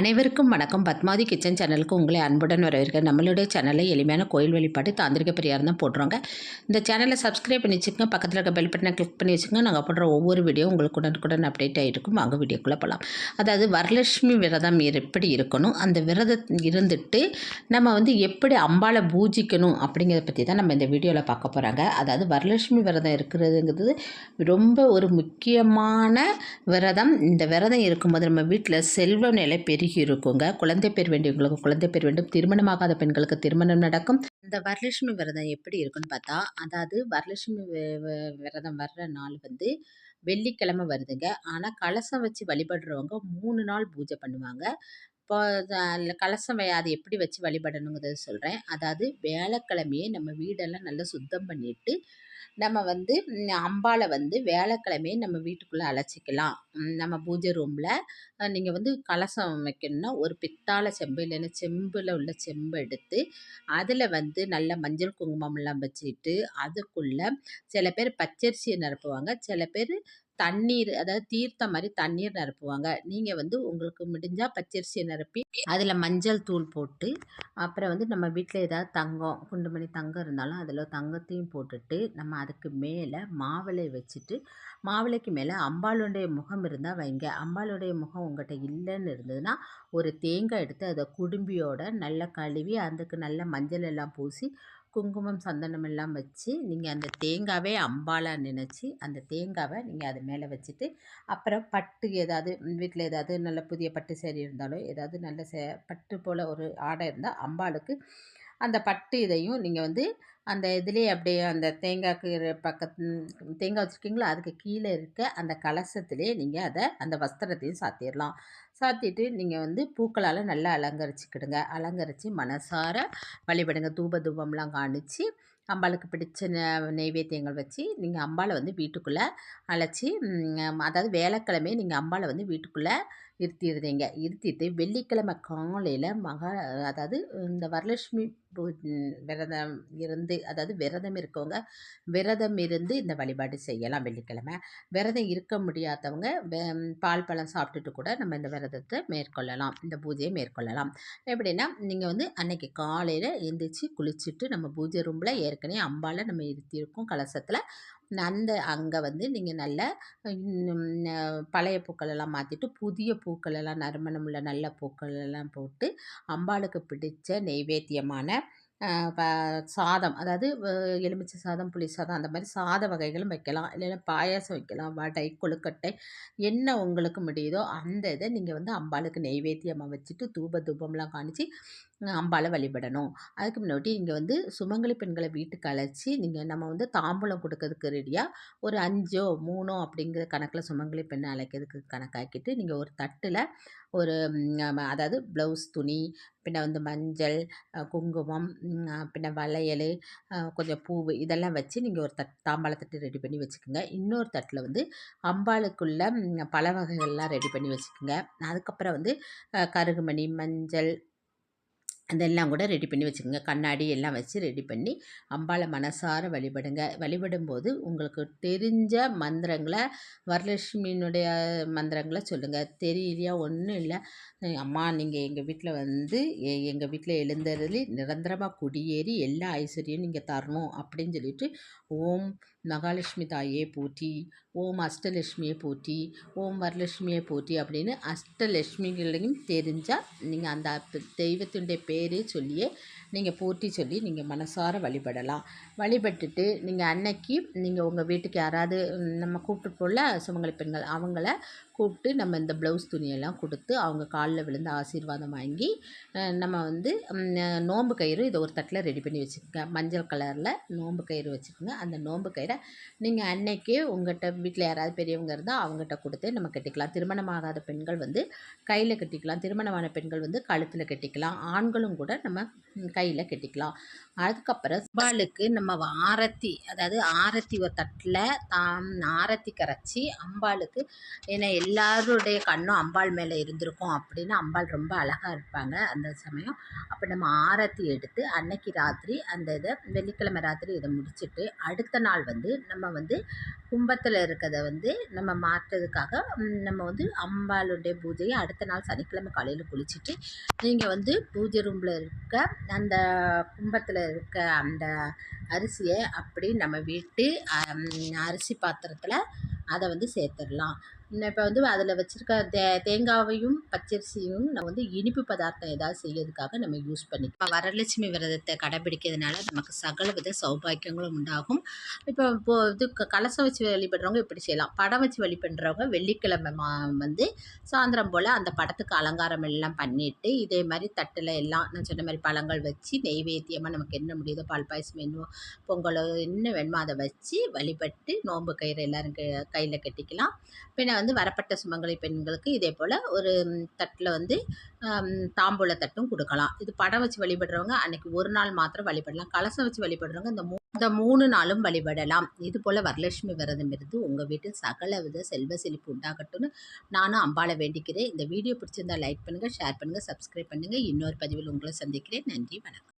அனைவருக்கும் வணக்கம். பத்மாவதி கிச்சன் சேனலுக்கு உங்களை அன்புடன் வரவேற்க நம்மளுடைய சேனலை எளிமையான கோயில் வழிபாடு தாந்திரிக பெரியார் தான் போடுறோங்க இந்த சேனலை சப்ஸ்கிரைப் பண்ணி வச்சுக்கோங்க. பக்கத்தில் இருக்க பெல் பட்டனை கிளிக் பண்ணி வச்சுக்கோங்க. நாங்கள் போடுற ஒவ்வொரு வீடியோ உங்களுக்கு உடனுக்குடன் அப்டேட் ஆகிருக்கும் வாங்க வீடியோக்குள்ளே போகலாம் அதாவது வரலட்சுமி விரதம் எப்படி இருக்கணும்? அந்த விரதம் இருந்துட்டு நம்ம வந்து எப்படி அம்பாளை பூஜிக்கணும் அப்படிங்கிறத பற்றி தான் நம்ம இந்த வீடியோவில் பார்க்க போகிறாங்க அதாவது வரலட்சுமி விரதம் இருக்கிறதுங்கிறது ரொம்ப ஒரு முக்கியமான விரதம். இந்த விரதம் இருக்கும்போது நம்ம வீட்டில் செல்வ நிலை பெருகி இருக்குங்க குழந்தை பேர் வேண்டியவங்களுக்கு குழந்தை பேர் வேண்டும். திருமணமாகாத பெண்களுக்கு திருமணம் நடக்கும். இந்த வரலட்சுமி விரதம் எப்படி இருக்குன்னு பார்த்தா அதாவது வரலட்சுமி விரதம் வர்ற நாள் வந்து வெள்ளிக்கிழமை வருதுங்க. ஆனால் கலசம் வச்சு வழிபடுறவங்க மூணு நாள் பூஜை பண்ணுவாங்க. இப்போ கலசம் அதை எப்படி வச்சு வழிபடணுங்கிறத சொல்கிறேன் அதாவது வேலைக்கிழமையே நம்ம வீடெல்லாம் நல்லா சுத்தம் பண்ணிவிட்டு நம்ம வந்து அம்பாவை வந்து வியாழக்கிழமையே நம்ம வீட்டுக்குள்ளே அழைச்சிக்கலாம் நம்ம பூஜை ரூமில் நீங்கள் வந்து கலசம் வைக்கணும்னா ஒரு பித்தாளை செம்பு இல்லைன்னா செம்பில் உள்ள செம்பு எடுத்து அதில் வந்து நல்ல மஞ்சள் குங்குமம்லாம் வச்சுட்டு அதுக்குள்ளே சில பேர் பச்சரிசியை நிரப்புவாங்க. சில பேர் தண்ணீர் அதாவது தீர்த்த மாதிரி தண்ணீர் நிரப்புவாங்க. நீங்கள் வந்து உங்களுக்கு முடிஞ்சால் பச்சரிசியை நிரப்பி அதில் மஞ்சள் தூள் போட்டு அப்புறம் வந்து நம்ம வீட்டில் ஏதாவது தங்கம் குண்டுமணி தங்கம் இருந்தாலும் அதில் தங்கத்தையும் போட்டுட்டு நம்ம அதுக்கு மேலே மாவிளை வச்சுட்டு மாவிளைக்கு மேலே அம்பாளுடைய முகம் இருந்தால் வைங்க. அம்பாளுடைய முகம் உங்கள்கிட்ட இல்லைன்னு இருந்ததுன்னா ஒரு தேங்காய் எடுத்து அதை குடும்பியோட நல்லா கழுவி அதுக்கு நல்ல மஞ்சள் எல்லாம் பூசி குங்குமம் சந்தனம் எல்லாம் வச்சு நீங்கள் அந்த தேங்காவே அம்பாலாக நினச்சி அந்த தேங்காவை நீங்கள் அது மேலே வச்சுட்டு அப்புறம் பட்டு ஏதாவது வீட்டில் ஏதாவது நல்ல புதிய பட்டு சேரீ இருந்தாலும் ஏதாவது நல்ல சே பட்டு போல் ஒரு ஆடை இருந்தால் அம்பாளுக்கு அந்த பட்டு இதையும் நீங்கள் வந்து அந்த இதுலேயே அப்படியே அந்த தேங்காய்க்கு பக்கத்து தேங்காய் வச்சுருக்கீங்களா? அதுக்கு கீழே இருக்க அந்த கலசத்துலேயே நீங்கள் அதை அந்த வஸ்திரத்தையும் சாத்திடலாம் சாத்திட்டு நீங்கள் வந்து பூக்களால் நல்லா அலங்கரிச்சுக்கிடுங்க. அலங்கரித்து மனசார வழிபடுங்க. தூப தூபம்லாம் காணிச்சு அம்பாளுக்கு பிடிச்ச நெய்வேத்தியங்கள் வச்சு நீங்கள் அம்பாளை வந்து வீட்டுக்குள்ளே அழைச்சி அதாவது வேலைக்கிழமையே நீங்கள் அம்பாளை வந்து வீட்டுக்குள்ளே இருத்திடுறீங்க. இருத்திட்டு வெள்ளிக்கிழமை காலையில் மகா அதாவது இந்த வரலட்சுமி விரதம் இருந்து அதாவது விரதம் இருக்கவங்க விரதம் இருந்து இந்த வழிபாடு செய்யலாம் வெள்ளிக்கிழமை. விரதம் இருக்க முடியாதவங்க பால் பழம் சாப்பிட்டுட்டு கூட நம்ம இந்த விரதத்தை மேற்கொள்ளலாம். இந்த பூஜையை மேற்கொள்ளலாம். எப்படின்னா நீங்கள் வந்து அன்னைக்கு காலையில் எழுந்திரிச்சு குளிச்சுட்டு நம்ம பூஜை ரூமில் ஏற்கனவே அம்பால் நம்ம இருத்தியிருக்கோம் கலசத்தில். அந்த அங்கே வந்து நீங்கள் நல்ல பழைய பூக்களெல்லாம் மாற்றிட்டு புதிய பூக்களெல்லாம் நறுமணம் உள்ள நல்ல பூக்களெல்லாம் போட்டு அம்பாளுக்கு பிடித்த நெய்வேத்தியமான ப சாதம். அதாவது எலுமிச்சை சாதம் புளி சாதம் அந்த மாதிரி சாத வகைகளும் வைக்கலாம். இல்லைன்னா பாயாசம் வைக்கலாம் வடை கொழுக்கட்டை என்ன உங்களுக்கு முடியுதோ அந்த இதை நீங்கள் வந்து அம்பாளுக்கு நெய்வேத்தியமாக வச்சுட்டு தூப தூபம்லாம் காணிச்சு அம்பாளை வழிபடணும். அதுக்கு முன்னாடி இங்கே வந்து சுமங்கலி பெண்களை வீட்டுக்கு அழைச்சி நீங்கள் நம்ம வந்து தாம்பூலம் கொடுக்கறதுக்கு ரெடியாக ஒரு அஞ்சோ மூணோ அப்படிங்கிற கணக்கில் சுமங்கலி பெண்ணை அழைக்கிறதுக்கு கணக்காக்கிட்டு நீங்கள் ஒரு தட்டில் ஒரு அதாவது ப்ளவுஸ் துணி பின்ன வந்து மஞ்சள் குங்குமம் பின்ன வளையல் கொஞ்சம் பூ இதெல்லாம் வச்சு நீங்கள் ஒரு தட் தாம்பாளத்தட்டு ரெடி பண்ணி வச்சுக்கோங்க. இன்னொரு தட்டில் வந்து அம்பாளுக்குள்ள பல வகைகள்லாம் ரெடி பண்ணி வச்சுக்கோங்க. அதுக்கப்புறம் வந்து கருகுமணி மஞ்சள் அதெல்லாம் கூட ரெடி பண்ணி வச்சுக்கோங்க. கண்ணாடி எல்லாம் வச்சு ரெடி பண்ணி அம்பாளை மனசார வழிபடுங்க. வழிபடும்போது உங்களுக்கு தெரிஞ்ச மந்திரங்களை வரலட்சுமியினுடைய மந்திரங்களை சொல்லுங்கள் தெரியலையா? ஒன்றும் இல்லை. அம்மா நீங்கள் எங்கள் வீட்டில் வந்து எங்கள் வீட்டில் எழுந்தருளி நிரந்தரமாக குடியேறி எல்லா ஐஸ்வர்யம் நீங்கள் தரணும் அப்படின்னு சொல்லிட்டு ஓம் மகாலட்சுமி தாயே போற்றி ஓம் அஷ்டலட்சுமியை போற்றி ஓம் வரலட்சுமியை போற்றி அப்படின்னு அஷ்டலட்சுமிகளையும் தெரிஞ்சால் நீங்கள் அந்த தெய்வத்தினுடைய பேரே சொல்லியே நீங்கள் போற்றி சொல்லி நீங்கள் மனசார வழிபடலாம். வழிபட்டுட்டு நீங்கள் அன்னைக்கு நீங்கள் உங்கள் வீட்டுக்கு யாராவது நம்ம கூப்பிட்டு போல சுமங்கலி பெண்கள் அவங்கள கூப்பிட்டு நம்ம இந்த ப்ளவுஸ் துணியெல்லாம் கொடுத்து அவங்க காலில் விழுந்து ஆசீர்வாதம் வாங்கி நம்ம வந்து நோம்பு கயிறு இதை ஒரு தட்டில் ரெடி பண்ணி வச்சுக்கோங்க. மஞ்சள் கலரில் நோம்பு கயிறு வச்சுக்கோங்க. அந்த நோம்பு கயிறை நீங்கள் அன்னைக்கே உங்கள்கிட்ட வீட்டில் யாராவது பெரியவங்க இருந்தால் அவங்ககிட்ட கொடுத்து நம்ம கட்டிக்கலாம். திருமணமாகாத பெண்கள் வந்து கையில் கட்டிக்கலாம். திருமணமான பெண்கள் வந்து கழுத்தில் கட்டிக்கலாம். ஆண்களும் கூட நம்ம கையில் கட்டிக்கலாம். அதுக்கப்புறம் அம்பாளுக்கு நம்ம ஆரத்தி அதாவது ஆரத்தி ஒரு தட்டில் தாம் ஆரத்தி கரைச்சி அம்பாளுக்கு ஏன்னா எல்லாருடைய கண்ணும் அம்பாள் மேலே இருந்திருக்கும் அப்படின்னு அம்பாள் ரொம்ப அழகாக இருப்பாங்க அந்த சமயம். அப்போ நம்ம ஆரத்தி எடுத்து அன்னைக்கு ராத்திரி அந்த இதை வெள்ளிக்கிழமை ராத்திரி இதை முடிச்சுட்டு அடுத்த நாள் வந்து நம்ம வந்து கும்பத்தில் இருக்கிறத வந்து நம்ம மாற்றுறதுக்காக நம்ம வந்து அம்பாளுடைய பூஜையை அடுத்த நாள் சனிக்கிழமை காலையில் குளிச்சுட்டு நீங்கள் வந்து பூஜை ரூமில் இருக்க அந்த அந்த கும்பத்தில் இருக்க அந்த அரிசியை அப்படி நம்ம விட்டு அரிசி பாத்திரத்தில் அதை வந்து இப்போ வந்து அதில் வச்சுருக்க தே தேங்காவையும் பச்சரிசியும் நம்ம வந்து இனிப்பு பதார்த்தம் ஏதாவது செய்யறதுக்காக நம்ம யூஸ் பண்ணிக்கலாம். வரலட்சுமி விரதத்தை கடைபிடிக்கிறதுனால நமக்கு சகல வித சௌபாக்கியங்களும் உண்டாகும். இப்போ இப்போ இது க- கலசம் வச்சு வழிபடுறவங்க இப்படி செய்யலாம். படம் வச்சு வழிபடுறவங்க வெள்ளிக்கிழமை மா வந்து சாயந்தரம் போல் அந்த படத்துக்கு அலங்காரம் எல்லாம் பண்ணிட்டு இதே மாதிரி தட்டில் எல்லாம் நான் சொன்ன மாதிரி பழங்கள் வச்சு நெய்வேத்தியமாக நமக்கு என்ன முடியுதோ பால் பாயசம் வேணுமோ பொங்கலோ என்ன வேணுமோ அதை வச்சு வழிபட்டு நோன்பு கயிறு எல்லாரும் கையில் கட்டிக்கலாம். பின்ன வந்து வரப்பட்ட சுமங்கலி பெண்களுக்கு இதே போல் ஒரு தட்டில் வந்து தாம்பூல தட்டும் கொடுக்கலாம். இது படம் வச்சு வழிபடுறவங்க அன்னைக்கு ஒரு நாள் மாத்திரம் வழிபடலாம். கலசம் வச்சு வழிபடுறவங்க இந்த மூ இந்த மூணு நாளும் வழிபடலாம். இது போல் வரலட்சுமி விரதம் இருந்து உங்கள் வீட்டில் சகல வித செல்வ செழிப்பு உண்டாகட்டும்னு நானும் அம்பாளை வேண்டிக்கிறேன். இந்த வீடியோ பிடிச்சிருந்தா லைக் பண்ணுங்கள் ஷேர் பண்ணுங்கள் சப்ஸ்கிரைப் பண்ணுங்கள் இன்னொரு பதிவில் உங்களை சந்திக்கிறேன். நன்றி வணக்கம்.